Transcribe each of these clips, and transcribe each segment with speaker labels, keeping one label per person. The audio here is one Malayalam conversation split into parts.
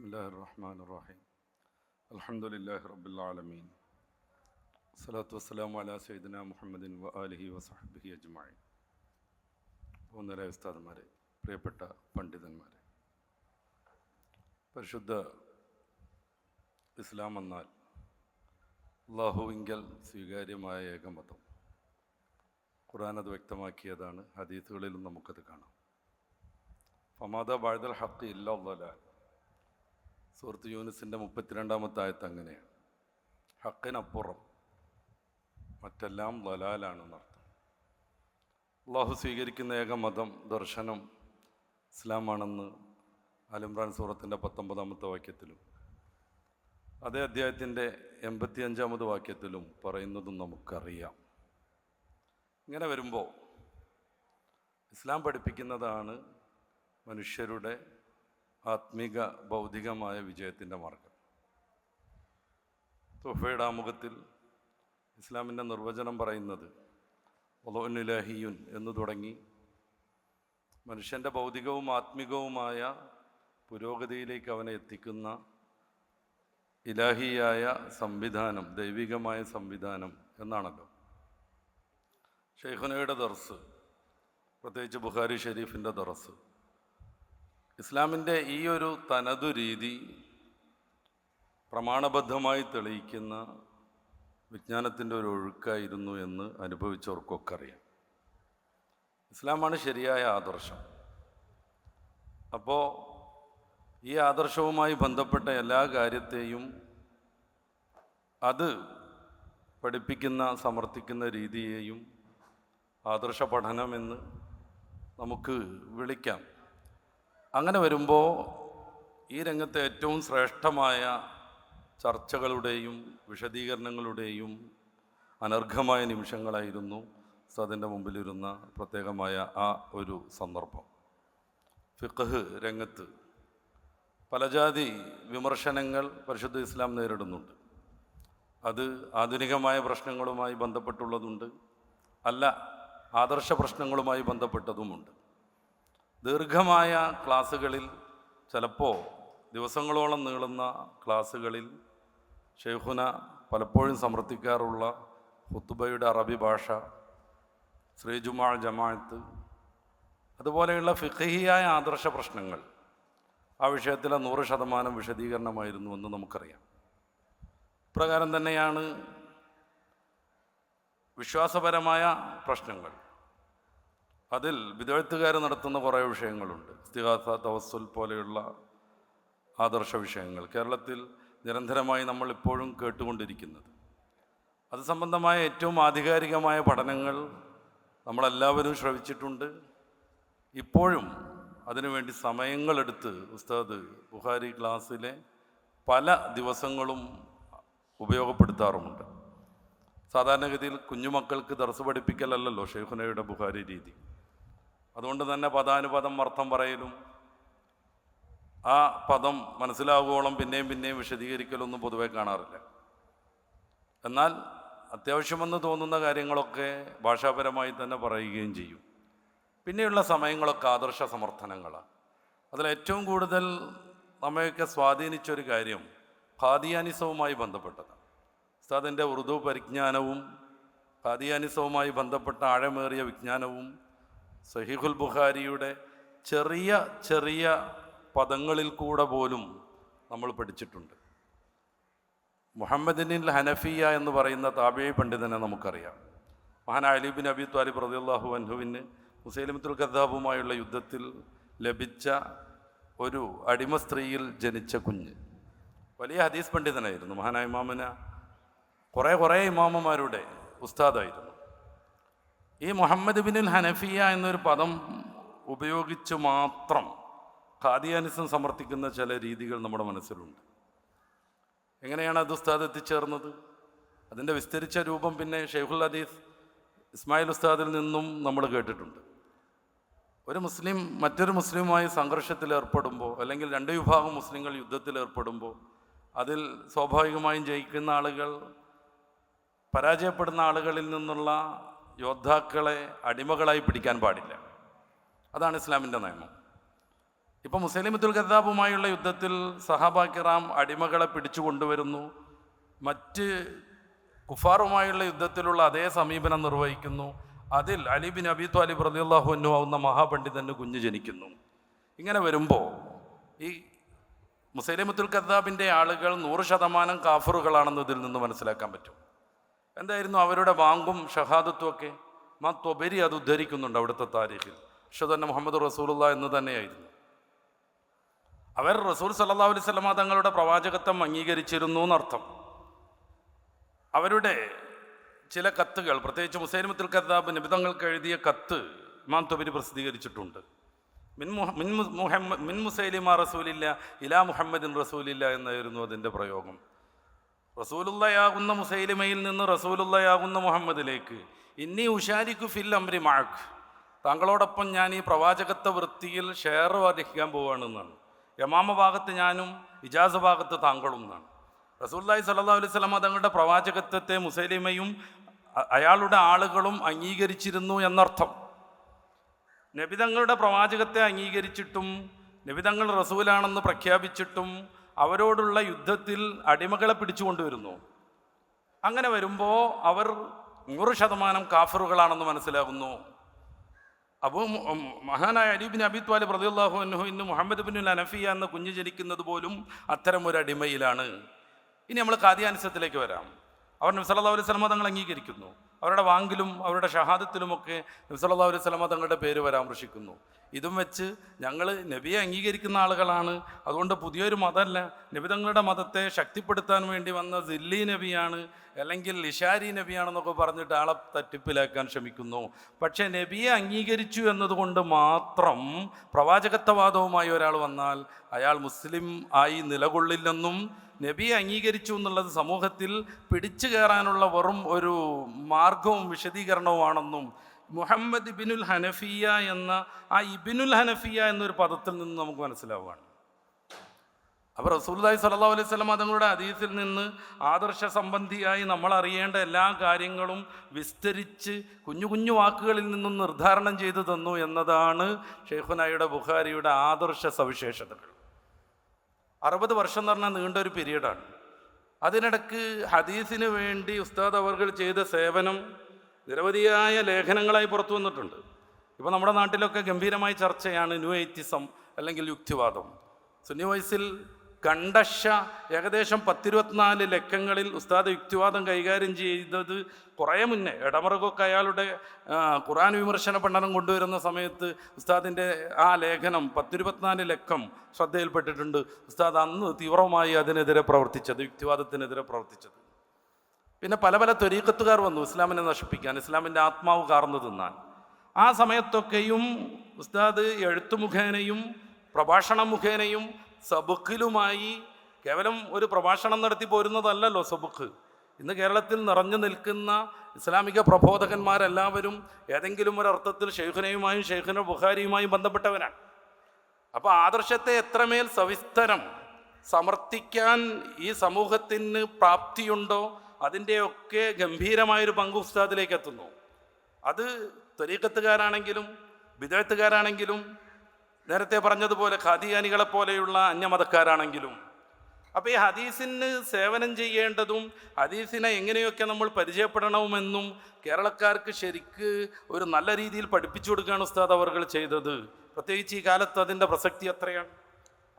Speaker 1: بسم الله الرحمن الرحيم الحمد لله رب العالمين الصلاة والسلام على سيدنا محمد وآله وصحبه أجمعين ഒന്നര ഉസ്താദന്മാരെ പ്രിയപ്പെട്ട പണ്ഡിതന്മാരെ പരിശുദ്ധ ഇസ്ലാം എന്നാൽ അള്ളാഹുവിങ്കൽ സ്വീകാര്യമായ ഏകമതം ഖുർആൻ അത് വ്യക്തമാക്കിയതാണ് ഹദീസുകളിലും നമുക്കത് കാണാം ഫമാദ ബാഴ്ദൽ ഹക്ക് ഇല്ല സുഹൃത്ത് യൂനിസിന്റെ മുപ്പത്തിരണ്ടാമത്തെ ആയത്ത് അങ്ങനെയാണ്. ഹക്കിനപ്പുറം മറ്റെല്ലാം ലലാലാണെന്നർത്ഥം അള്ളാഹു സ്വീകരിക്കുന്ന ഏക മതം ദർശനം ഇസ്ലാമാണെന്ന് അലിമ്രാൻ സൂറത്തിന്റെ പത്തൊമ്പതാമത്തെ വാക്യത്തിലും അതേ അധ്യായത്തിന്റെ എൺപത്തിയഞ്ചാമത് വാക്യത്തിലും പറയുന്നതും നമുക്കറിയാം. ഇങ്ങനെ വരുമ്പോൾ ഇസ്ലാം പഠിപ്പിക്കുന്നതാണ് മനുഷ്യരുടെ ആത്മീക ഭൗതികമായ വിജയത്തിന്റെ മാർഗം. തുഫയുടെ ആമുഖത്തിൽ ഇസ്ലാമിന്റെ നിർവചനം പറയുന്നത് ഒലോനുലഹിയുൻ എന്ന് തുടങ്ങി. മനുഷ്യന്റെ ഭൗതികവും ആത്മികവുമായ പുരോഗതിയിലേക്ക് അവനെ എത്തിക്കുന്ന ഇലാഹിയായ സംവിധാനം ദൈവികമായ സംവിധാനം എന്നാണല്ലോ. ഷെയ്ഖുനയുടെ ദർസ് പ്രത്യേകിച്ച് ബുഖാരി ഷെരീഫിന്റെ ദർസ്. ഇസ്ലാമിന്റെ ഈ ഒരു തനതു രീതി പ്രമാണബദ്ധമായി തെളിയിക്കുന്ന വിജ്ഞാനത്തിന്റെ ഒരു ഒഴുക്കായിരുന്നു എന്ന് അനുഭവിച്ചവർക്കൊക്കെ അറിയാം. ഇസ്ലാമാണ് ശരിയായ ആദർശം. അപ്പോൾ ഈ ആദർശവുമായി ബന്ധപ്പെട്ട എല്ലാ കാര്യത്തെയും അത് പഠിപ്പിക്കുന്ന സമർത്ഥിക്കുന്ന രീതിയെയും ആദർശ പഠനമെന്ന് നമുക്ക് വിളിക്കാം. അങ്ങനെ വരുമ്പോൾ ഈ രംഗത്തെ ഏറ്റവും ശ്രേഷ്ഠമായ ചർച്ചകളുടെയും വിശദീകരണങ്ങളുടെയും അനർഘമായ നിമിഷങ്ങളായിരുന്നു സതിന്റെ മുമ്പിലിരുന്ന പ്രത്യേകമായ ആ ഒരു സന്ദർഭം. ഫിഖ് രംഗത്ത് പലജാതി വിമർശനങ്ങൾ പരിശുദ്ധ ഇസ്ലാം നേരിടുന്നുണ്ട്. അത് ആധുനികമായ പ്രശ്നങ്ങളുമായി ബന്ധപ്പെട്ടുള്ളതുണ്ട്. അല്ല ആദർശ പ്രശ്നങ്ങളുമായി ബന്ധപ്പെട്ടതുമുണ്ട്. ദീർഘമായ ക്ലാസ്സുകളിൽ ചിലപ്പോൾ ദിവസങ്ങളോളം നീളുന്ന ക്ലാസ്സുകളിൽ ഷെയ്ഖുന പലപ്പോഴും സമർത്ഥിക്കാറുള്ള ഹുത്തുബയുടെ അറബി ഭാഷ ശ്രീജുമാ ജമാഅത്ത് അതുപോലെയുള്ള ഫിഖഹിയായ ആദർശ പ്രശ്നങ്ങൾ ആ വിഷയത്തിലെ നൂറ് ശതമാനം വിശദീകരണമായിരുന്നു എന്ന് നമുക്കറിയാം. ഇപ്രകാരം തന്നെയാണ് വിശ്വാസപരമായ പ്രശ്നങ്ങൾ. അതിൽ വിദഗ്ധകാർ നടത്തുന്ന കുറേ വിഷയങ്ങളുണ്ട്. ഇസ്തിഹാസ തവസ്സുൽ പോലെയുള്ള ആദർശ വിഷയങ്ങൾ. കേരളത്തിൽ നിരന്തരമായി നമ്മൾ ഇപ്പോഴും കേട്ടുകൊണ്ടിരിക്കുന്നത്. അത് സംബന്ധമായ ഏറ്റവും ആധികാരികമായ പഠനങ്ങൾ നമ്മളെല്ലാവരും ശ്രവിച്ചിട്ടുണ്ട്. ഇപ്പോഴും അതിനുവേണ്ടി സമയങ്ങളെടുത്ത് ഉസ്താദ് ബുഹാരി ക്ലാസ്സിലെ പല ദിവസങ്ങളും ഉപയോഗപ്പെടുത്താറുമുണ്ട്. സാധാരണഗതിയിൽ കുഞ്ഞുമക്കൾക്ക് ദർസ് പഠിപ്പിക്കലല്ലോ ഷെയ്ഖുനയുടെ ബുഹാരി രീതി. അതുകൊണ്ട് തന്നെ പദാനുപദം അർത്ഥം പറയലും. ആ പദം മനസ്സിലാകുവോളം പിന്നെയും പിന്നെയും വിശദീകരിക്കലൊന്നും പൊതുവെ കാണാറില്ല. എന്നാൽ അത്യാവശ്യമെന്ന് തോന്നുന്ന കാര്യങ്ങളൊക്കെ ഭാഷാപരമായി തന്നെ പറയുകയും ചെയ്യും. പിന്നെയുള്ള സമയങ്ങളൊക്കെ ആദർശ സമർത്ഥനങ്ങളാണ്. അതിലേറ്റവും കൂടുതൽ നമ്മയൊക്കെ സ്വാധീനിച്ചൊരു കാര്യം ഖാദിയാനിസവുമായി ബന്ധപ്പെട്ടതാണ്. ഉസ്താദിന്റെ ഉറുദു പരിജ്ഞാനവും ഖാദിയാനിസവുമായി ബന്ധപ്പെട്ട ആഴമേറിയ വിജ്ഞാനവും സഹിഹുൽ ബുഖാരിയുടെ ചെറിയ ചെറിയ പദങ്ങളിൽ കൂടെ പോലും നമ്മൾ പഠിച്ചിട്ടുണ്ട്. മുഹമ്മദിനിൽ ഹനഫിയ എന്ന് പറയുന്ന താബേ പണ്ഡിതനെ നമുക്കറിയാം. മഹാൻ അലിബിൻ അബി ത്വാലിബ് റദിയുള്ളാഹു അൻഹുവിന് മുസൈലിമത്തുൽ ഖദ്ദാബുമായുള്ള യുദ്ധത്തിൽ ലഭിച്ച ഒരു അടിമ സ്ത്രീയിൽ ജനിച്ച കുഞ്ഞ്. വലിയ ഹദീസ് പണ്ഡിതനായിരുന്നു. മഹാനായ ഇമാമിന കുറേ കുറേ ഇമാമന്മാരുടെ ഉസ്താദായിരുന്നു. ഈ മുഹമ്മദ് ബിനുൽ ഹനഫിയ എന്നൊരു പദം ഉപയോഗിച്ച് മാത്രം ഖാദിയാനിസം സമർത്ഥിക്കുന്ന ചില രീതികൾ നമ്മുടെ മനസ്സിലുണ്ട്. എങ്ങനെയാണ് അത് ഉസ്താദ് എത്തിച്ചേർന്നത്? അതിന്റെ വിസ്തരിച്ച രൂപം പിന്നെ ഷെയ്ഖുൽ അദീസ് ഇസ്മായിൽ ഉസ്താദിൽ നിന്നും നമ്മൾ കേട്ടിട്ടുണ്ട്. ഒരു മുസ്ലിം മറ്റൊരു മുസ്ലിമുമായി സംഘർഷത്തിൽ ഏർപ്പെടുമ്പോൾ അല്ലെങ്കിൽ രണ്ട് വിഭാഗം മുസ്ലിങ്ങൾ യുദ്ധത്തിൽ ഏർപ്പെടുമ്പോൾ അതിൽ സ്വാഭാവികമായും ജയിക്കുന്ന ആളുകൾ പരാജയപ്പെടുന്ന ആളുകളിൽ നിന്നുള്ള യോദ്ധാക്കളെ അടിമകളായി പിടിക്കാൻ പാടില്ല. അതാണ് ഇസ്ലാമിന്റെ നിയമം. ഇപ്പം മുസൈലിമത്തുൽ കദ്ദാബുമായുള്ള യുദ്ധത്തിൽ സഹാബാക്കിറാം അടിമകളെ പിടിച്ചു കൊണ്ടുവരുന്നു. മറ്റ് കുഫാറുമായുള്ള യുദ്ധത്തിലുള്ള അതേ സമീപനം നിർവഹിക്കുന്നു. അതിൽ അലിബിൻ അബി ത്വാലിബ് അൻഹു ആവുന്ന മഹാപണ്ഡിതന് കുഞ്ഞു ജനിക്കുന്നു. ഇങ്ങനെ വരുമ്പോൾ ഈ മുസൈലിമത്തുൽ കദ്ദാബിന്റെ ആളുകൾ നൂറ് ശതമാനം കാഫറുകളാണെന്ന് ഇതിൽ നിന്ന് മനസ്സിലാക്കാൻ പറ്റും. എന്തായിരുന്നു അവരുടെ വാങ്കും ഷഹാദത്തും ഒക്കെ മാ തൊബരി അത് ഉദ്ധരിക്കുന്നുണ്ട് അവിടുത്തെ താരീഖിൽ. തന്നെ മുഹമ്മദ് റസൂലുള്ള എന്ന് തന്നെയായിരുന്നു. അവർ റസൂൽ സല്ലാ അലൈഹി തങ്ങളുടെ പ്രവാചകത്വം അംഗീകരിച്ചിരുന്നു എന്നർത്ഥം അവരുടെ ചില കത്തുകൾ പ്രത്യേകിച്ച് മുസൈലിമത്തിൽ കത്താബ് നിബിതങ്ങൾക്ക് എഴുതിയ കത്ത് ഇമാം തൊബരി പ്രസിദ്ധീകരിച്ചിട്ടുണ്ട്. മിൻ മിൻ മു- മുഹമ്മദ് മിൻ മുസൈലിമ റസൂലില്ല ഇലാ മുഹമ്മദിൻ റസൂലില്ല എന്നായിരുന്നു അതിന്റെ പ്രയോഗം. റസൂലുള്ളയാകുന്ന മുസൈലിമയിൽ നിന്ന് റസൂലുള്ളയാകുന്ന മുഹമ്മദിലേക്ക് ഇന്നി ഉഷാരിക്കു ഫിൽ അംരി മാക്ക് താങ്കളോടൊപ്പം ഞാൻ ഈ പ്രവാചകത്വ വൃത്തിയിൽ ഷെയർ വധിക്കാൻ പോവുകയാണെന്നാണ് യമാമ ഭാഗത്ത് ഞാനും ഇജാസ് ഭാഗത്ത് താങ്കളും എന്നാണ്. റസൂല്ലായി സല്ലാ അലൈഹി സ്വലാമ തങ്ങളുടെ പ്രവാചകത്വത്തെ മുസൈലിമയും അയാളുടെ ആളുകളും അംഗീകരിച്ചിരുന്നു എന്നർത്ഥം. നബിതങ്ങളുടെ പ്രവാചകത്തെ അംഗീകരിച്ചിട്ടും നബിതങ്ങൾ റസൂലാണെന്ന് പ്രഖ്യാപിച്ചിട്ടും അവരോടുള്ള യുദ്ധത്തിൽ അടിമകളെ പിടിച്ചുകൊണ്ടുവരുന്നു. അങ്ങനെ വരുമ്പോൾ അവർ നൂറ് ശതമാനം കാഫറുകളാണെന്ന് മനസ്സിലാകുന്നു അപ്പോൾ മഹാനായ അലീബിൻ അബി ത്വാലിബ് റളിയല്ലാഹു അൻഹു ഇന്ന് മുഹമ്മദ് ബിൻ അനഫിയ എന്ന കുഞ്ഞ് ജനിക്കുന്നത് പോലും അത്തരം ഒരു അടിമയിലാണ്. ഇനി നമ്മൾ കാദ്യാനുസത്തിലേക്ക് വരാം. അവർ നബ്സല്ലാ അലൈഹി സ്വലമ തങ്ങൾ അംഗീകരിക്കുന്നു. അവരുടെ വാങ്കിലും അവരുടെ ഷഹാദത്തിലുമൊക്കെ നബി സല്ലല്ലാഹു അലൈഹി വസല്ലമ തങ്ങളുടെ പേര് പരാമർശിക്കുന്നു. ഇതും വെച്ച് ഞങ്ങൾ നബിയെ അംഗീകരിക്കുന്ന ആളുകളാണ്. അതുകൊണ്ട് പുതിയൊരു മതമല്ല നബി തങ്ങളുടെ മതത്തെ ശക്തിപ്പെടുത്താൻ വേണ്ടി വന്ന ദില്ലി നബിയാണ് അല്ലെങ്കിൽ ലിഷാരി നബിയാണെന്നൊക്കെ പറഞ്ഞിട്ട് ആളെ തട്ടിപ്പിലാക്കാൻ ശ്രമിക്കുന്നു. പക്ഷേ നബിയെ അംഗീകരിച്ചു എന്നതുകൊണ്ട് മാത്രം പ്രവാചകത്വവാദവുമായി ഒരാൾ വന്നാൽ അയാൾ മുസ്ലിം ആയി നിലകൊള്ളില്ലെന്നും നബിയെ അംഗീകരിച്ചു എന്നുള്ളത് സമൂഹത്തിൽ പിടിച്ചു കയറാനുള്ള വെറും ഒരു മാർഗവും വിശദീകരണവുമാണെന്നും മുഹമ്മദ് ഇബിനുൽ ഹനഫിയ എന്ന ആ ഇബിനുൽ ഹനഫിയ എന്നൊരു പദത്തിൽ നിന്ന് നമുക്ക് മനസ്സിലാവുകയാണ്. അപ്പോൾ റസൂൽദായി സല്ലാ അലൈഹി സ്വലം തങ്ങളുടെ അതീതിൽ നിന്ന് ആദർശ സംബന്ധിയായി നമ്മൾ അറിയേണ്ട എല്ലാ കാര്യങ്ങളും വിസ്തരിച്ച് കുഞ്ഞു കുഞ്ഞു വാക്കുകളിൽ നിന്നും നിർദ്ധാരണം ചെയ്തു തന്നു എന്നതാണ് ഷെയ്ഖുനായുടെ ബുഖാരിയുടെ ആദർശ സവിശേഷതകൾ. അറുപത് വർഷം എന്ന് പറഞ്ഞാൽ നീണ്ട ഒരു പീരീഡാണ്. അതിനിടക്ക് ഹദീസിന് വേണ്ടി ഉസ്താദ് അവർകൾ ചെയ്ത സേവനം നിരവധിയായ ലേഖനങ്ങളായി പുറത്തു വന്നിട്ടുണ്ട്. ഇപ്പോൾ നമ്മുടെ നാട്ടിലൊക്കെ ഗംഭീരമായ ചർച്ചയാണ് ന്യൂ എയ്റ്റിസം അല്ലെങ്കിൽ യുക്തിവാദം. സുന്നി വയസ്സിൽ കണ്ടശ ഏകദേശം പത്തിരുപത്തിനാല് ലക്കങ്ങളിൽ ഉസ്താദ് യുക്തിവാദം കൈകാര്യം ചെയ്തത് കുറേ മുന്നേ. ഇടമറുകൊക്കെ അയാളുടെ ഖുറാൻ വിമർശന പഠനം കൊണ്ടുവരുന്ന സമയത്ത് ഉസ്താദിന്റെ ആ ലേഖനം പത്തിരുപത്തിനാല് ലക്കം ശ്രദ്ധയിൽപ്പെട്ടിട്ടുണ്ട്. ഉസ്താദ് അന്ന് തീവ്രമായി അതിനെതിരെ പ്രവർത്തിച്ചത് യുക്തിവാദത്തിനെതിരെ പ്രവർത്തിച്ചത്. പിന്നെ പല പല ത്വരീക്കത്തുകാർ വന്നു ഇസ്ലാമിനെ നശിപ്പിക്കാൻ ഇസ്ലാമിന്റെ ആത്മാവ് കാർന്നു തിന്നാൻ. ആ സമയത്തൊക്കെയും ഉസ്താദ് എഴുത്തു മുഖേനയും പ്രഭാഷണ മുഖേനയും സബുക്കിലുമായി കേവലം ഒരു പ്രഭാഷണം നടത്തി പോരുന്നതല്ലല്ലോ സബുക്ക്. ഇന്ന് കേരളത്തിൽ നിറഞ്ഞു നിൽക്കുന്ന ഇസ്ലാമിക പ്രബോധകന്മാരെല്ലാവരും ഏതെങ്കിലും ഒരു അർത്ഥത്തിൽ ഷെയ്ഖിനെയുമായും ഷെയ്ഖിന ബുഖാരിയുമായും ബന്ധപ്പെട്ടവരാണ്. അപ്പോൾ ആദർശത്തെ എത്രമേൽ സവിസ്തരം സമർത്ഥിക്കാൻ ഈ സമൂഹത്തിന് പ്രാപ്തിയുണ്ടോ അതിന്റെയൊക്കെ ഗംഭീരമായൊരു പങ്ക് ഉസ്താദിലേക്ക് എത്തുന്നു. അത് തൊലീക്കത്തുകാരാണെങ്കിലും വിദഗ്ധക്കാരാണെങ്കിലും നേരത്തെ പറഞ്ഞതുപോലെ ഖാദിയാനികളെ പോലെയുള്ള അന്യമതക്കാരാണെങ്കിലും അപ്പോൾ ഈ ഹദീസിന് സേവനം ചെയ്യേണ്ടതും ഹദീസിനെ എങ്ങനെയൊക്കെ നമ്മൾ പരിചയപ്പെടണമെന്നും കേരളക്കാർക്ക് ശരിക്ക് ഒരു നല്ല രീതിയിൽ പഠിപ്പിച്ചു കൊടുക്കുകയാണ് ഉസ്താദ് അവർ ചെയ്തത്. പ്രത്യേകിച്ച് ഈ കാലത്ത് അതിന്റെ പ്രസക്തി എത്രയാണ്?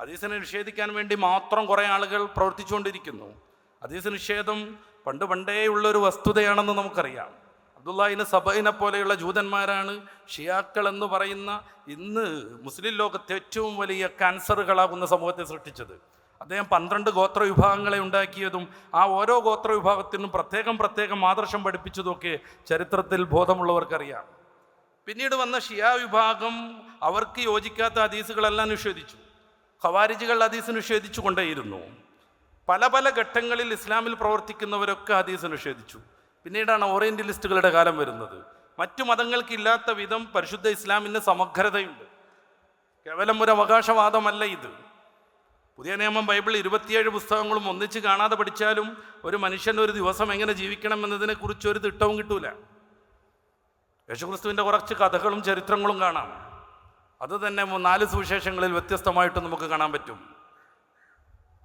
Speaker 1: ഹദീസിനെ നിഷേധിക്കാൻ വേണ്ടി മാത്രം കുറേ ആളുകൾ പ്രവർത്തിച്ചുകൊണ്ടിരിക്കുന്നു. ഹദീസ് നിഷേധം പണ്ട് പണ്ടേയുള്ളൊരു വസ്തുതയാണെന്ന് നമുക്കറിയാം. അബ്ദുല്ലാഹിന് സബൈനെ പോലെയുള്ള ജൂതന്മാരാണ് ഷിയാക്കൾ എന്ന് പറയുന്ന ഇന്ന് മുസ്ലിം ലോകത്തെ ഏറ്റവും വലിയ ക്യാൻസറുകളാകുന്ന സമൂഹത്തെ സൃഷ്ടിച്ചത്. അദ്ദേഹം പന്ത്രണ്ട് ഗോത്ര വിഭാഗങ്ങളെ ഉണ്ടാക്കിയതും ആ ഓരോ ഗോത്ര വിഭാഗത്തിനും പ്രത്യേകം പ്രത്യേകം ആദർശം പഠിപ്പിച്ചതുമൊക്കെ ചരിത്രത്തിൽ ബോധമുള്ളവർക്കറിയാം. പിന്നീട് വന്ന ഷിയാ വിഭാഗം അവർക്ക് യോജിക്കാത്ത ഹദീസുകളെല്ലാം നിഷേധിച്ചു. ഖവാരിജികൾ ഹദീസ് നിഷേധിച്ചു കൊണ്ടേയിരുന്നു. പല പല ഘട്ടങ്ങളിൽ ഇസ്ലാമിൽ പ്രവർത്തിക്കുന്നവരൊക്കെ ഹദീസ് നിഷേധിച്ചു. പിന്നീടാണ് ഓറിയന്റലിസ്റ്റുകളുടെ കാലം വരുന്നത്. മറ്റു മതങ്ങൾക്കില്ലാത്ത വിധം പരിശുദ്ധ ഇസ്ലാമിന് സമഗ്രതയുണ്ട്. കേവലം ഒരു അവകാശവാദമല്ല ഇത്. പുതിയ നിയമം ബൈബിൾ ഇരുപത്തിയേഴ് പുസ്തകങ്ങളും ഒന്നിച്ച് കാണാതെ പഠിച്ചാലും ഒരു മനുഷ്യൻ ഒരു ദിവസം എങ്ങനെ ജീവിക്കണം എന്നതിനെക്കുറിച്ച് ഒരു തിട്ടവും കിട്ടൂല. യേശുക്രിസ്തുവിന്റെ കുറച്ച് കഥകളും ചരിത്രങ്ങളും കാണാം. അത് തന്നെ നാല് സുവിശേഷങ്ങളിൽ വ്യത്യസ്തമായിട്ട് നമുക്ക് കാണാൻ പറ്റും.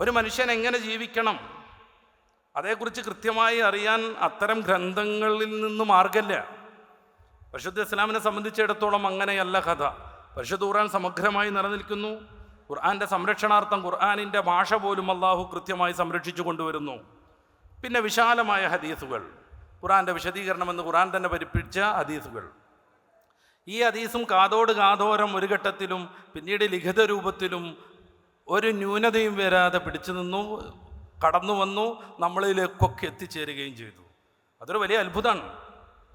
Speaker 1: ഒരു മനുഷ്യൻ എങ്ങനെ ജീവിക്കണം? അതേക്കുറിച്ച് കൃത്യമായി അറിയാൻ അത്തരം ഗ്രന്ഥങ്ങളിൽ നിന്ന് മാർഗമില്ല പരിശുദ്ധ ഇസ്ലാമിനെ സംബന്ധിച്ചിടത്തോളം അങ്ങനെയല്ല കഥ. പരിശുദ്ധ ഖുർആൻ സമഗ്രമായി നിലനിൽക്കുന്നു. ഖുർആന്റെ സംരക്ഷണാർത്ഥം ഖുർആാനിന്റെ ഭാഷ പോലും അള്ളാഹു കൃത്യമായി സംരക്ഷിച്ചു കൊണ്ടുവരുന്നു. പിന്നെ വിശാലമായ ഹദീസുകൾ. ഖുർആന്റെ വിശദീകരണമെന്ന് ഖുർആൻ തന്നെ പരിപ്പിച്ച ഹദീസുകൾ. ഈ ഹദീസും കാതോട് കാതോരം ഒരു ഘട്ടത്തിലും പിന്നീട് ലിഖിത രൂപത്തിലും ഒരു ന്യൂനതയും വരാതെ പിടിച്ചു നിന്നു. കടന്നു വന്നു നമ്മളിലേക്കൊക്കെ എത്തിച്ചേരുകയും ചെയ്തു. അതൊരു വലിയ അത്ഭുതമാണ്.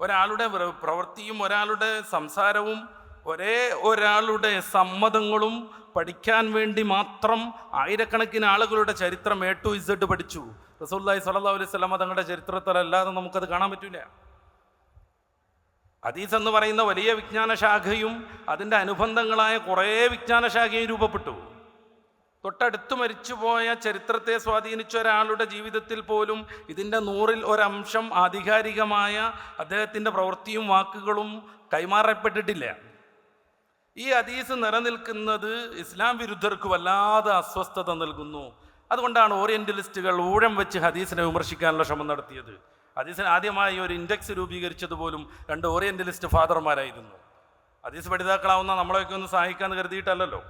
Speaker 1: ഒരാളുടെ പ്രവൃത്തിയും ഒരാളുടെ സംസാരവും ഒരേ ഒരാളുടെ സമ്മതങ്ങളും പഠിക്കാൻ വേണ്ടി മാത്രം ആയിരക്കണക്കിന് ആളുകളുടെ ചരിത്രം എ ടു ഇസഡ് പഠിച്ചു. റസൂല്ലായി സല്ലാ അലൈഹി സ്വലാമ തങ്ങളുടെ ചരിത്രത്തിലല്ലാതെ നമുക്കത് കാണാൻ പറ്റില്ല ഹദീസ് എന്ന് പറയുന്ന വലിയ വിജ്ഞാനശാഖയും അതിന്റെ അനുബന്ധങ്ങളായ കുറേ വിജ്ഞാന ശാഖയും രൂപപ്പെട്ടു. തൊട്ടടുത്ത് മരിച്ചുപോയ ചരിത്രത്തെ സ്വാധീനിച്ച ഒരാളുടെ ജീവിതത്തിൽ പോലും ഇതിന്റെ നൂറിൽ ഒരംശം ആധികാരികമായ അദ്ദേഹത്തിന്റെ പ്രവൃത്തിയും വാക്കുകളും കൈമാറപ്പെട്ടിട്ടില്ല. ഈ അതീസ് നിലനിൽക്കുന്നത് ഇസ്ലാം വിരുദ്ധർക്ക് വല്ലാതെ അസ്വസ്ഥത നൽകുന്നു. അതുകൊണ്ടാണ് ഓറിയന്റലിസ്റ്റുകൾ ഊഴം വെച്ച് ഹദീസിനെ വിമർശിക്കാനുള്ള ശ്രമം നടത്തിയത്. ഹദീസിന് ആദ്യമായി ഒരു ഇൻഡെക്സ് രൂപീകരിച്ചത് പോലും രണ്ട് ഓറിയന്റലിസ്റ്റ് ഫാദർമാരായിരുന്നു. ഹദീസ് പഠിതാക്കളാവുന്ന നമ്മളെയൊക്കെ ഒന്ന് സഹായിക്കാമെന്ന് കരുതിയിട്ടല്ലല്ലോ.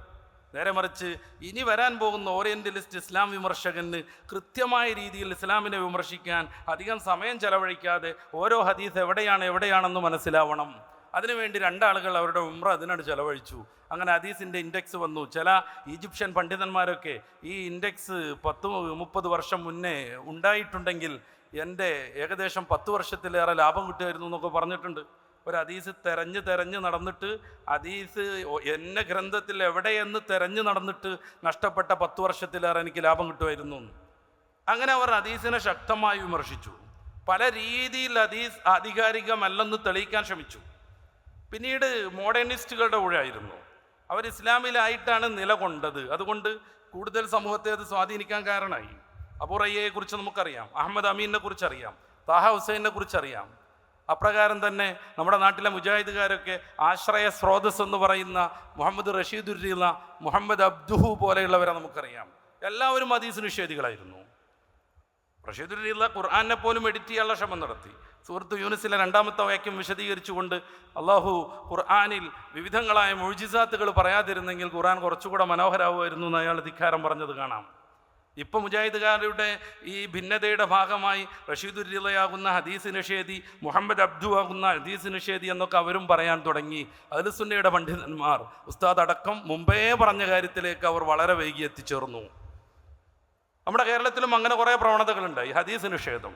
Speaker 1: നേരെ മറിച്ച് ഇനി വരാൻ പോകുന്ന ഓറിയന്റലിസ്റ്റ് ഇസ്ലാം വിമർശകന് കൃത്യമായ രീതിയിൽ ഇസ്ലാമിനെ വിമർശിക്കാൻ അധികം സമയം ചെലവഴിക്കാതെ ഓരോ ഹദീസ് എവിടെയാണ് എവിടെയാണെന്ന് മനസ്സിലാവണം. അതിനുവേണ്ടി രണ്ടാളുകൾ അവരുടെ ഉമ്ര അതിനാണ് ചെലവഴിച്ചു. അങ്ങനെ ഹദീസിന്റെ ഇൻഡെക്സ് വന്നു. ചില ഈജിപ്ഷ്യൻ പണ്ഡിതന്മാരൊക്കെ ഈ ഇൻഡെക്സ് പത്ത് മുപ്പത് വർഷം മുന്നേ ഉണ്ടായിട്ടുണ്ടെങ്കിൽ എന്റെ ഏകദേശം പത്ത് വർഷത്തിലേറെ ലാഭം കിട്ടുമായിരുന്നു എന്നൊക്കെ പറഞ്ഞിട്ടുണ്ട്. ഒരു ഹദീസ് തെരഞ്ഞ് തെരഞ്ഞ് നടന്നിട്ട് ഹദീസ് എന്നെ ഗ്രന്ഥത്തിൽ എവിടെയെന്ന് തെരഞ്ഞു നടന്നിട്ട് നഷ്ടപ്പെട്ട പത്ത് വർഷത്തിലേറെ എനിക്ക് ലാഭം കിട്ടുമായിരുന്നു അങ്ങനെ അവർ ഹദീസിനെ ശക്തമായി വിമർശിച്ചു. പല രീതിയിൽ ഹദീസ് ആധികാരികമല്ലെന്ന് തെളിയിക്കാൻ ശ്രമിച്ചു. പിന്നീട് മോഡേണിസ്റ്റുകളുടെ ഊഴായിരുന്നു. അവർ ഇസ്ലാമിലായിട്ടാണ് നിലകൊണ്ടത്. അതുകൊണ്ട് കൂടുതൽ സമൂഹത്തെ അത് സ്വാധീനിക്കാൻ കാരണമായി. അബുറയ്യയെ കുറിച്ച് നമുക്കറിയാം അഹമ്മദ് അമീനെ കുറിച്ചറിയാം താഹ ഹുസൈനെ കുറിച്ച് അറിയാം അപ്രകാരം തന്നെ നമ്മുടെ നാട്ടിലെ മുജാഹിദുകാരൊക്കെ ആശ്രയ സ്രോതസ് എന്ന് പറയുന്ന മുഹമ്മദ് റഷീദുരീല മുഹമ്മദ് അബ്ദുഹു പോലെയുള്ളവരെ നമുക്കറിയാം. എല്ലാവരും ഹദീസ് നിഷേധികളായിരുന്നു റഷീദുല്ല ഖുർആാനെ പോലും എഡിറ്റ് ചെയ്യാനുള്ള ശ്രമം നടത്തി. സുഹൃത്ത് യൂനിസിലെ രണ്ടാമത്തെ വാക്യം വിശദീകരിച്ചുകൊണ്ട് അള്ളാഹു ഖുർആാനിൽ വിവിധങ്ങളായ മൊഴിജിസാത്തുകൾ പറയാതിരുന്നെങ്കിൽ ഖുർആൻ കുറച്ചുകൂടെ മനോഹരാവുമായിരുന്നു എന്ന് അയാൾ ധിക്കാരം പറഞ്ഞത് കാണാം. ഇപ്പം മുജാഹിദുകാരുടെ ഈ ഭിന്നതയുടെ ഭാഗമായി റഷീദുല്ലാകുന്ന ഹദീസ് നിഷേധി മുഹമ്മദ് അബ്ദു ആകുന്ന ഹദീസ് നിഷേധി എന്നൊക്കെ അവരും പറയാൻ തുടങ്ങി. അലുസുന്നയുടെ പണ്ഡിതന്മാർ ഉസ്താദ് അടക്കം മുമ്പേ പറഞ്ഞ കാര്യത്തിലേക്ക് അവർ വളരെ വൈകി എത്തിച്ചേർന്നു. നമ്മുടെ കേരളത്തിലും അങ്ങനെ കുറേ ഈ ഹദീസ് നിഷേധം.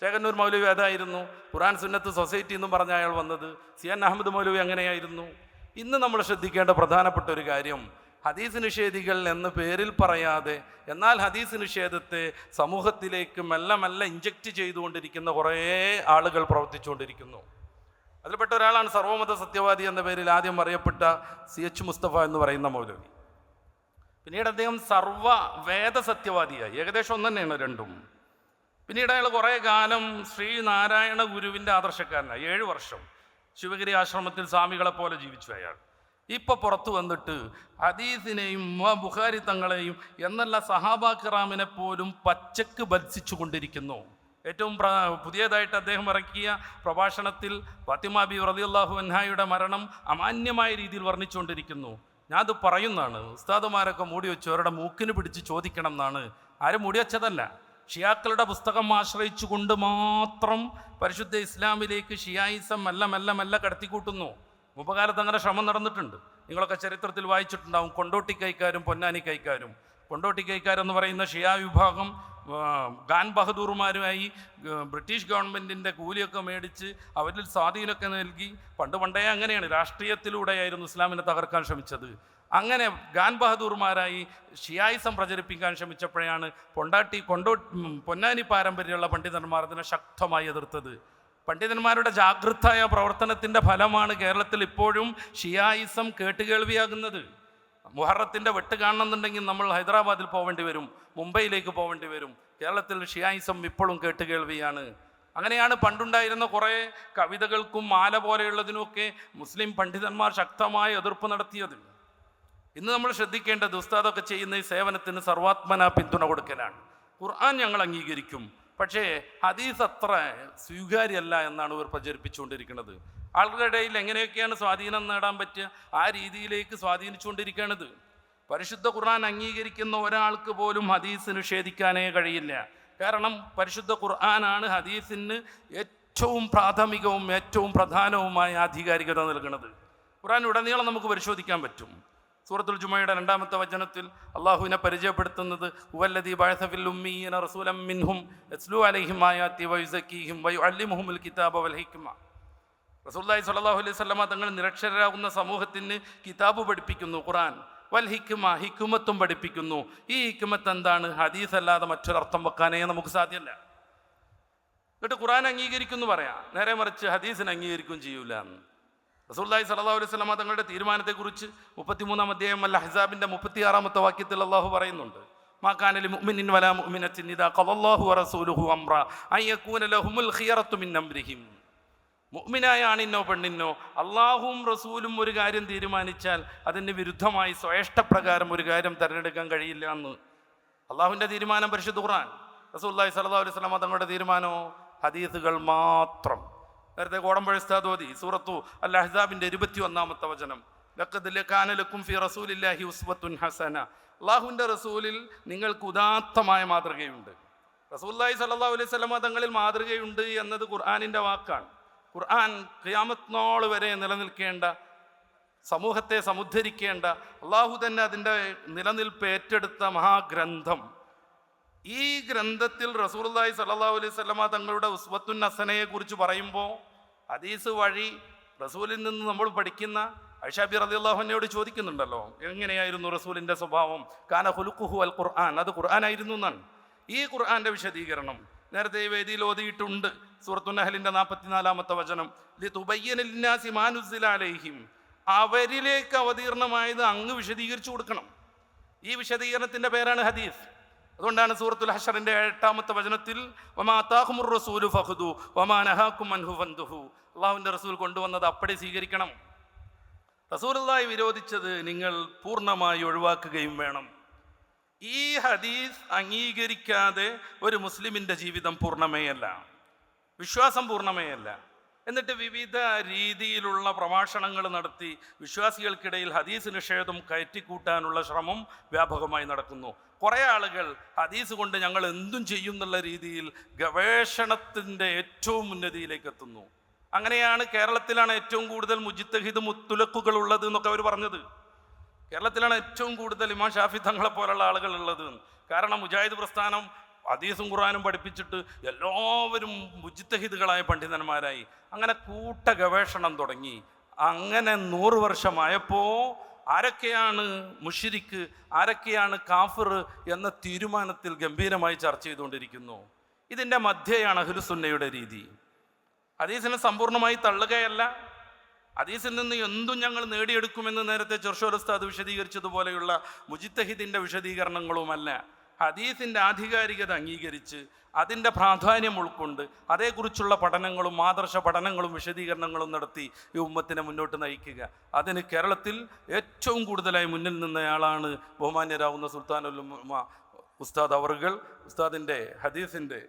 Speaker 1: ചേകന്നൂർ മൗലവി അതായിരുന്നു ഖുറാൻ സുന്നത്ത് സൊസൈറ്റി എന്നും പറഞ്ഞ അയാൾ വന്നത്. സി എൻ അഹമ്മദ് മൗലവി അങ്ങനെയായിരുന്നു ഇന്ന് നമ്മൾ ശ്രദ്ധിക്കേണ്ട പ്രധാനപ്പെട്ട ഒരു കാര്യം ഹദീസ് നിഷേധികൾ എന്ന പേരിൽ പറയാതെ എന്നാൽ ഹദീസ് നിഷേധത്തെ സമൂഹത്തിലേക്ക് മെല്ലെ മെല്ലെ ഇഞ്ചക്റ്റ് ചെയ്തുകൊണ്ടിരിക്കുന്ന കുറേ ആളുകൾ പ്രവർത്തിച്ചുകൊണ്ടിരിക്കുന്നു. അതിൽപ്പെട്ട ഒരാളാണ് സർവമത സത്യവാദി എന്ന പേരിൽ ആദ്യം അറിയപ്പെട്ട സി എച്ച് മുസ്തഫ എന്ന് പറയുന്ന മൗലവി. പിന്നീട് അദ്ദേഹം സർവ വേദ സത്യവാദിയായി. ഏകദേശം ഒന്ന് തന്നെയാണ് രണ്ടും. പിന്നീട് അയാൾ കുറേ കാലം ശ്രീനാരായണ ഗുരുവിന്റെ ആദർശക്കാരനായി. ഏഴ് വർഷം. ശിവഗിരി ആശ്രമത്തിൽ സ്വാമികളെ പോലെ ജീവിച്ചു അയാൾ. ഇപ്പൊ പുറത്തു വന്നിട്ട് ഹദീസിനെയും ബുഖാരി തങ്ങളെയും എന്നല്ല സഹാബാക്കിറാമിനെ പോലും പച്ചക്ക് ഭത്സിച്ചു കൊണ്ടിരിക്കുന്നു ഏറ്റവും പുതിയതായിട്ട് അദ്ദേഹം ഇറക്കിയ പ്രഭാഷണത്തിൽ ഫാത്തിമ ബി റളിയല്ലാഹു അൻഹായുടെ മരണം അമാന്യമായ രീതിയിൽ വർണിച്ചുകൊണ്ടിരിക്കുന്നു. ഞാനത് പറയുന്നതാണ് ഉസ്താദുമാരൊക്കെ മൂടി വെച്ചു അവരുടെ മൂക്കിന് പിടിച്ച് ചോദിക്കണം എന്നാണ്. ആരും മൂടി വെച്ചതല്ല. ഷിയാക്കളുടെ പുസ്തകം ആശ്രയിച്ചുകൊണ്ട് മാത്രം പരിശുദ്ധ ഇസ്ലാമിലേക്ക് ഷിയായിസം മെല്ലെ മെല്ലെ മെല്ലെ കടത്തിക്കൂട്ടുന്നു. മുമ്പകാലത്ത് അങ്ങനെ ശ്രമം നടന്നിട്ടുണ്ട്. നിങ്ങളൊക്കെ ചരിത്രത്തിൽ വായിച്ചിട്ടുണ്ടാവും കൊണ്ടോട്ടി കൈക്കാരും പൊന്നാനി കൈക്കാരും. കൊണ്ടോട്ടി കൈക്കാരെന്ന് പറയുന്ന ഷിയാ വിഭാഗം ഖാൻ ബഹദൂറുമാരുമായി ബ്രിട്ടീഷ് ഗവൺമെന്റിന്റെ കൂലിയൊക്കെ മേടിച്ച് അവരിൽ സ്വാധീനമൊക്കെ നൽകി. പണ്ട് പണ്ടേ അങ്ങനെയാണ് രാഷ്ട്രീയത്തിലൂടെയായിരുന്നു ഇസ്ലാമിനെ തകർക്കാൻ ശ്രമിച്ചത്. അങ്ങനെ ഖാൻ ബഹദൂർമാരായി ഷിയായിസം പ്രചരിപ്പിക്കാൻ ശ്രമിച്ചപ്പോഴാണ് പൊണ്ടാട്ടി കൊണ്ടോ പൊന്നാനി പാരമ്പര്യമുള്ള പണ്ഡിതന്മാർ അതിനെ ശക്തമായി എതിർത്തത്. പണ്ഡിതന്മാരുടെ ജാഗ്രതായ പ്രവർത്തനത്തിന്റെ ഫലമാണ് കേരളത്തിൽ ഇപ്പോഴും ഷിയായിസം കേട്ടുകേൾവിയാകുന്നത്. മുഹറത്തിന്റെ വെട്ട് കാണണമെന്നുണ്ടെങ്കിൽ നമ്മൾ ഹൈദരാബാദിൽ പോവേണ്ടി വരും മുംബൈയിലേക്ക് പോവേണ്ടി വരും. കേരളത്തിൽ ഷിയായിസം ഇപ്പോഴും കേട്ടുകേൾവിയാണ്. അങ്ങനെയാണ് പണ്ടുണ്ടായിരുന്ന കുറേ കവിതകൾക്കും മാല പോലെയുള്ളതിനുമൊക്കെ മുസ്ലിം പണ്ഡിതന്മാർ ശക്തമായ എതിർപ്പ് നടത്തിയത്. ഇന്ന് നമ്മൾ ശ്രദ്ധിക്കേണ്ടത് ഉസ്താദൊക്കെ ചെയ്യുന്ന ഈ സേവനത്തിന് സർവാത്മന പിന്തുണ കൊടുക്കലാണ്. ഖുർആൻ ഞങ്ങൾ അംഗീകരിക്കും. പക്ഷേ ഹദീസ് അത്ര സ്വീകാര്യമല്ല എന്നാണ് ഇവർ പ്രചരിപ്പിച്ചുകൊണ്ടിരിക്കുന്നത്. ആളുകളുടെ ഇടയിൽ എങ്ങനെയൊക്കെയാണ് സ്വാധീനം നേടാൻ പറ്റുക? ആ രീതിയിലേക്ക് സ്വാധീനിച്ചുകൊണ്ടിരിക്കുകയാണിത് പരിശുദ്ധ ഖുർആൻ അംഗീകരിക്കുന്ന ഒരാൾക്ക് പോലും ഹദീസ് നിഷേധിക്കാനേ കഴിയില്ല. കാരണം പരിശുദ്ധ ഖുർആനാണ് ഹദീസിന് ഏറ്റവും പ്രാഥമികവും ഏറ്റവും പ്രധാനവുമായ ആധികാരികത നൽകുന്നത്. ഖുർആൻ ഉടനീളം നമുക്ക് പരിശോധിക്കാൻ പറ്റും. സൂറത്തുൽ ജുമയുടെ രണ്ടാമത്തെ വചനത്തിൽ അള്ളാഹുവിനെ പരിചയപ്പെടുത്തുന്നത് ഉവല്ലദീ ബഴസഫിൽ ഉമ്മീന റസൂലം മിൻഹും എസ്ലു അലഹിം ആയാത്തി ആയാതി വൈ വയുഅല്ലിമുഹുൽ കിതാബ വൽ ഹിക്മ. റസൂലുള്ളാഹി സ്വല്ലല്ലാഹു അലൈഹി സ്വലമ തങ്ങൾ നിരക്ഷരരാകുന്ന സമൂഹത്തിന് കിതാബ് പഠിപ്പിക്കുന്നു ഖുറാൻ വൽ ഹിക്മ ഹിക്കുമത്തും പഠിപ്പിക്കുന്നു. ഈ ഹിക്കുമത്ത് എന്താണ്? ഹദീസ് അല്ലാതെ മറ്റൊരർത്ഥം വെക്കാനേ നമുക്ക് സാധ്യമല്ല. എന്നിട്ട് ഖുറാൻ അംഗീകരിക്കുന്നു പറയാം. നേരെ മറിച്ച് ഹദീസിന് അംഗീകരിക്കുകയും ചെയ്യൂല എന്ന്. റസൂല്ലായി സല്ലാ അലൈഹി സ്വലാമ തങ്ങളുടെ തീരുമാനത്തെക്കുറിച്ച് മുപ്പത്തിമൂന്നാം അധ്യായം അല്ല ഹസാബിന്റെ മുപ്പത്തിയാറാമത്തെ വാക്യത്തിൽ അള്ളാഹു പറയുന്നുണ്ട്. മാക്കാനലി വലാ ഇദാ വറസൂലുഹു അംറ. ലഹുമുൽ ഖിയറത്തു മിൻ അംരിഹിം. മുഅ്മിനായ ആണിനോ പെണ്ണിനോ അള്ളാഹുവും റസൂലും ഒരു കാര്യം തീരുമാനിച്ചാൽ അതിന് വിരുദ്ധമായി സ്വേഷ്ടപ്രകാരം ഒരു കാര്യം തിരഞ്ഞെടുക്കാൻ കഴിയില്ല എന്ന്. അള്ളാഹുവിന്റെ തീരുമാനം പരിശുദ്ധ ഖുർആൻ. റസൂല്ലാഹി സല്ലല്ലാഹു അലൈഹി സ്വലാമ തങ്ങളുടെ തീരുമാനമോ? ഹദീസുകൾ മാത്രം. നേരത്തെ കോടമ്പഴ സ്ഥാദോതി സൂറത്തു അൽ അഹ്സാബിന്റെ ഇരുപത്തി ഒന്നാമത്തെ വചനം. ലഖദ് ലകാന ലക്കും ഫി റസൂലില്ലാഹി ഉസ്ബത്തുൻ ഹസന. അള്ളാഹുവിന്റെ റസൂലിൽ നിങ്ങൾക്ക് ഉദാത്തമായ മാതൃകയുണ്ട്. റസൂല്ലായി സല്ലല്ലാഹു അലൈഹി സ്വലമ തങ്ങളിൽ മാതൃകയുണ്ട് എന്നത് ഖുർആനിന്റെ വാക്കാണ്. ഖുർആൻ ഖിയാമത്ത് നാൾ വരെ നിലനിൽക്കേണ്ട സമൂഹത്തെ സമുദ്ധരിക്കേണ്ട അള്ളാഹു തന്നെ അതിന്റെ നിലനിൽപ്പ് ഏറ്റെടുത്ത മഹാഗ്രന്ഥം. ഈ ഗ്രന്ഥത്തിൽ റസൂർദായി സല്ലാ അലൈഹി സ്വലമ തങ്ങളുടെ ഉസ്വത്തുൻ ഹസനയെ കുറിച്ച് പറയുമ്പോൾ ഹദീസ് വഴി റസൂലിൽ നിന്ന് നമ്മൾ പഠിക്കുന്ന ഐഷാബി റളിയല്ലാഹു അൻഹയോട് ചോദിക്കുന്നുണ്ടല്ലോ എങ്ങനെയായിരുന്നു റസൂലിന്റെ സ്വഭാവം? കാന ഹുലുക്കുഹു അൽ ഖുർആൻ അത് ഖുർആനായിരുന്നു എന്നാണ്. ഈ ഖുർആന്റെ വിശദീകരണം നേരത്തെ വേദിയിൽ ഓതിയിട്ടുണ്ട്. സൂറത്തുനഹലിന്റെ നാൽപ്പത്തിനാലാമത്തെ വചനം ലി അലൈഹിം. അവരിലേക്ക് അവതീർണമായത് അങ്ങ് വിശദീകരിച്ചു കൊടുക്കണം. ഈ വിശദീകരണത്തിന്റെ പേരാണ് ഹദീസ്. അതുകൊണ്ടാണ് സൂറത്തുൽ ഹഷറിന്റെ എട്ടാമത്തെ വചനത്തിൽ അതാഹുമുർ റസൂലു അൻഹു അള്ളാഹുവിന്റെ റസൂൽ കൊണ്ടുവന്നത് അപ്പടി സ്വീകരിക്കണം. റസൂലുള്ളാഹി വിരോധിച്ചത് നിങ്ങൾ പൂർണമായി ഒഴിവാക്കുകയും വേണം. ഈ ഹദീസ് അംഗീകരിക്കാതെ ഒരു മുസ്ലിമിന്റെ ജീവിതം പൂർണമേയല്ല. വിശ്വാസം പൂർണമേയല്ല. എന്നിട്ട് വിവിധ രീതിയിലുള്ള പ്രഭാഷണങ്ങൾ നടത്തി വിശ്വാസികൾക്കിടയിൽ ഹദീസ് നിഷേധം കയറ്റിക്കൂട്ടാനുള്ള ശ്രമം വ്യാപകമായി നടക്കുന്നു. കുറേ ആളുകൾ ഹദീസ് കൊണ്ട് ഞങ്ങൾ എന്തും ചെയ്യും എന്നുള്ള രീതിയിൽ ഗവേഷണത്തിന്റെ ഏറ്റവും ഉന്നതിയിലേക്ക് എത്തുന്നു. അങ്ങനെയാണ് കേരളത്തിലാണ് ഏറ്റവും കൂടുതൽ മുജിത്തഹിദ് മുത്തുലക്കുകൾ ഉള്ളത് എന്നൊക്കെ അവർ പറഞ്ഞത്. കേരളത്തിലാണ് ഏറ്റവും കൂടുതൽ ഇമാം ഷാഫി തങ്ങളെ പോലുള്ള ആളുകൾ ഉള്ളത്. കാരണം മുജാഹിദ് പ്രസ്ഥാനം ഹദീസും ഖുറാനും പഠിപ്പിച്ചിട്ട് എല്ലാവരും മുജിത്തഹിദുകളായ പണ്ഡിതന്മാരായി. അങ്ങനെ കൂട്ട ഗവേഷണം തുടങ്ങി. അങ്ങനെ നൂറ് വർഷമായപ്പോൾ ആരൊക്കെയാണ് മുഷിരിക്ക് ആരൊക്കെയാണ് കാഫിർ എന്ന തീരുമാനത്തിൽ ഗംഭീരമായി ചർച്ച ചെയ്തുകൊണ്ടിരിക്കുന്നു. ഇതിന്റെ മധ്യയാണ് അഹുലുസുന്നയുടെ രീതി. ഹദീസിനെ സമ്പൂർണമായി തള്ളുകയല്ല. ഹദീസിൽ നിന്ന് എന്തും ഞങ്ങൾ നേടിയെടുക്കുമെന്ന് നേരത്തെ ചെർഷോരസ്താദ് വിശദീകരിച്ചതുപോലെയുള്ള മുജിത്തഹിദിന്റെ വിശദീകരണങ്ങളുമല്ല. ഹദീസിന്റെ ആധികാരികത അംഗീകരിച്ച് അതിന്റെ പ്രാധാന്യം ഉൾക്കൊണ്ട് അതേക്കുറിച്ചുള്ള പഠനങ്ങളും ആദർശ പഠനങ്ങളും വിശദീകരണങ്ങളും നടത്തി ഈ ഉമ്മത്തിനെ മുന്നോട്ട് നയിക്കുക. അതിന് കേരളത്തിൽ ഏറ്റവും കൂടുതലായി മുന്നിൽ നിന്നയാളാണ് ബഹുമാന്യരാവുന്ന സുൽത്താനുൽ ഉസ്താദ് അവറുകൾ ഉസ്താദിന്റെ ഹദീസിന്റെ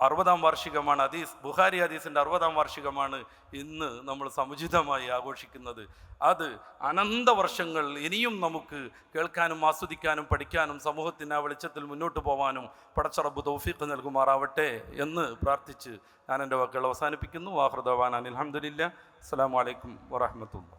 Speaker 1: അറുപതാം വാർഷികമാണ് ഹദീസ്. ബുഹാരി അദീസിന്റെ അറുപതാം വാർഷികമാണ് ഇന്ന് നമ്മൾ സമുചിതമായി ആഘോഷിക്കുന്നത്. അത് അനന്ത വർഷങ്ങൾ ഇനിയും നമുക്ക് കേൾക്കാനും ആസ്വദിക്കാനും പഠിക്കാനും സമൂഹത്തിന് ആ വെളിച്ചത്തിൽ മുന്നോട്ട് പോകാനും പടച്ചറബ് തൗഫീഖ് നൽകുമാറാവട്ടെ എന്ന് പ്രാർത്ഥിച്ച് ഞാൻ എന്റെ വാക്കുകൾ അവസാനിപ്പിക്കുന്നു. വാഹൃദവാൻ അനിൽഹമ്മദില്ല അസ്സാം വലൈക്കും വറഹമത്തുള്ള